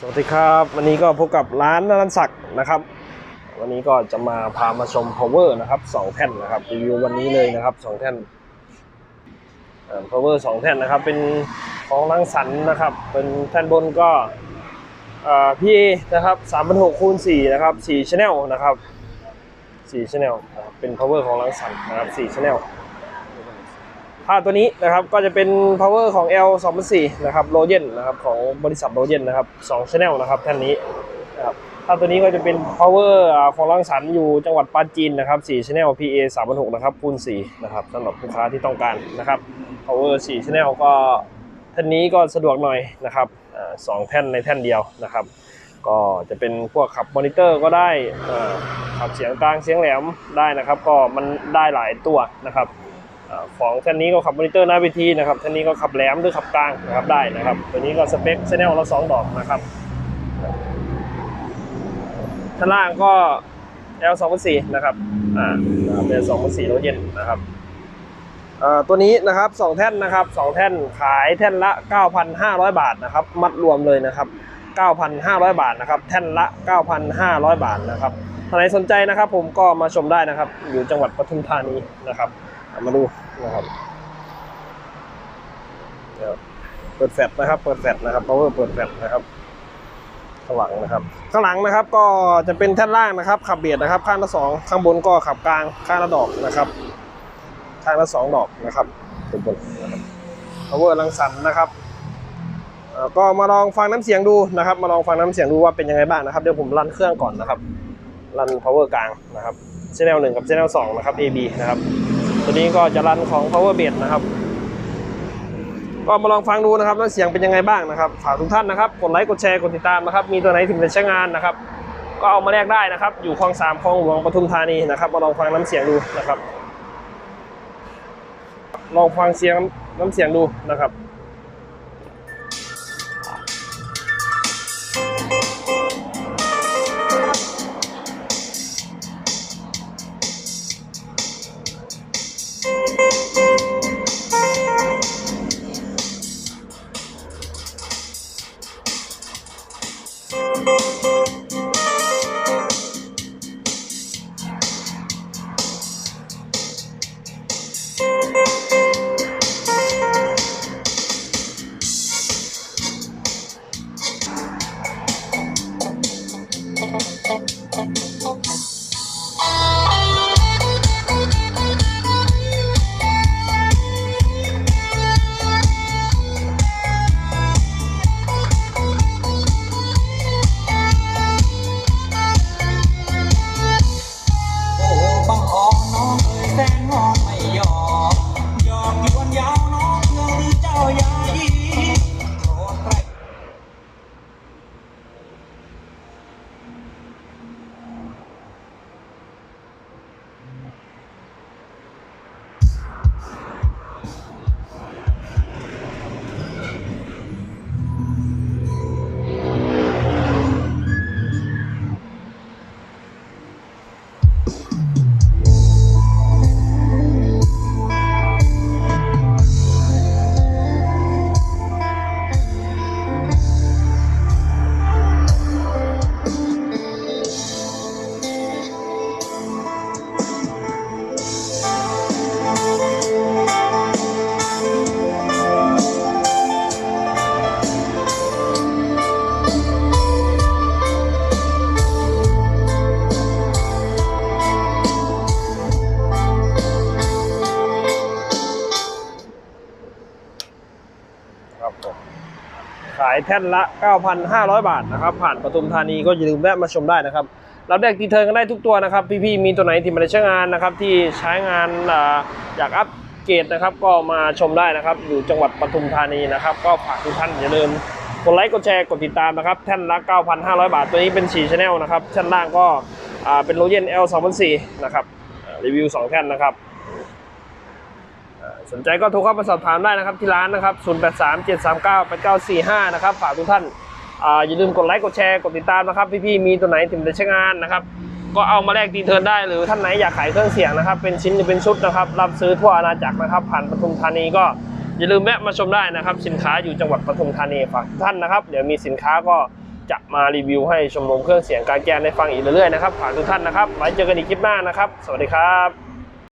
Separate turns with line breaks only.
สวัสดีครับวันนี้ก็พบกับร้านนันศักดิ์นะครับ วันนี้ก็จะมาพามาชม power นะครับสองแท่นนะครับรีวิววันนี้เลยนะครับสองแท่น power สองแท่นนะครับ เป็นของรังสรรค์นะครับ เป็นแท่นบนก็พี่นะครับสามพันหกคูณสี่นะครับสี่ชแนลนะครับสี่ชแนลเป็น power ของรังสรรค์นะครับสี่ชแนล ผ้าตัวนี้นะครับก็จะเป็น power ของ L 2 0 0นะครับโรเจนนะครับของบริษัทโรเจนนะครับ2 channel นะครับแท่านนี้นะครับผ้าตัวนี้ก็จะเป็น power ของรังสรรค์อยู่จังหวัดปราจีนนะครับ4 channel PA 3 6นะครับคูณ4นะครับสำหรับลูกค้าที่ต้องการนะครับ power 4 channel ก็ท่านนี้ก็สะดวกหน่อยนะครับสองแท่นในแท่นเดียวนะครับ ก็จะเป็นพวกขับมอนิเตอร์ก็ได้ขับเสียงกลางเสียงแหลมได้นะครับ ก็มันได้หลายตัวนะครับ ของแท่นนี้ก็ขับมอนิเตอร์หน้าเวทีนะครับแท่นนี้ก็ขับแหลมหรือขับกลางนะครับได้นะครับ ตัวนี้ก็สเปคชแนลละสองดอกนะครับท่านล่างก็ L 2 0 0นะครับ อ่าเป็น2 0 0 4โลเย็นนะครับตัวนี้นะครับสองแท่นนะครับสองแท่นขายแท่นละ 9,500 บาทนะครับ มัดรวมเลยนะครับ 9,500 บาทนะครับ แท่นละ 9,500 บาทนะครับท่านไหนสนใจนะครับ ผมก็มาชมได้นะครับ อยู่จังหวัดปทุมธานีนะครับ เอามาดูนะครับเดี๋ยวเปิดแฟลชนะครับ เปิดแฟลชนะครับ power เปิดแฟลชนะครับ ข้างหลังนะครับ ข้างหลังนะครับก็จะเป็นแท่นล่างนะครับ ขับเบียดนะครับ ข้างละสองข้างบนก็ขับกลาง ข้างละดอกนะครับ ข้างละสองดอกนะครับบนบนนะครับ power ลังสันนะครับก็มาลองฟังน้ำเสียงดูนะครับ มาลองฟังน้ำเสียงดูว่าเป็นยังไงบ้างนะครับ เดี๋ยวผมรันเครื่องก่อนนะครับ รัน power กลางนะครับ channel 1กับ channel 2 นะครับ AB นะครับ ตัวนี้ก็จะรันของ power b a s นะครับ ก็มาลองฟังดูนะครับว่าเสียงเป็นยังไงบ้างนะครับ ฝากทุกท่านนะครับ กดไลค์ กดแชร์ กดติดตามนะครับ มีตัวไหนถึงจะใช้งานนะครับ ก็เอามาแลกได้นะครับ อยู่คลองสามคลองหลวงปทุมธานีนะครับ มาลองฟังน้ำเสียงดูนะครับ ลองฟังเสียงน้ำเสียงดูนะครับ ครับผมขายแท่นละ 9,500 บาทนะครับ ผ่านปทุมธานีก็อย่าลืมแวะมาชมได้นะครับ เรับแดกตีเทิร์นกันได้ทุกตัวนะครับ พี่ๆมีตัวไหนที่มาใช้งานนะครับ ที่ใช้งานอยากอัปเกรดนะครับ ก็มาชมได้นะครับ อยู่จังหวัดปทุมธานีนะครับ ก็ฝากทุกท่านอย่าลืมกดไลค์กดแชร์กดติดตามนะครับ แท่นละ 9,500 บาท ตัวนี้เป็น4 Channel นะครับชั้นล่างก็เป็นโรเจน L 2 0 0นะครับรีวิว 2 แท่นนะครับ สนใจก็โทรเข้ามาสอบถามได้นะครับที่ร้านนะครับ 0837398945 นะครับ ฝากทุกท่านอย่าลืมกดไลค์กดแชร์กดติดตามนะครับ พี่ๆมีตัวไหนถึงจะใช้งานนะครับ ก็เอามาแลกดีเทิร์นได้หรือท่านไหนอยากขายเครื่องเสียงนะครับ เป็นชิ้นหรือเป็นชุดนะครับ รับซื้อทั่วอาณาจักรนะครับ ผ่านปทุมธานีก็อย่าลืมแวะมาชมได้นะครับ สินค้าอยู่จังหวัดปทุมธานีฝากทุกท่านนะครับ เดี๋ยวมีสินค้าก็จะมารีวิวให้ชมรมเครื่องเสียงการแกนได้ฟังอีกเรื่อยๆนะครับฝากทุกท่านนะครับไว้เจอกันอีกคลิปหน้านะครับ สวัสดีครับ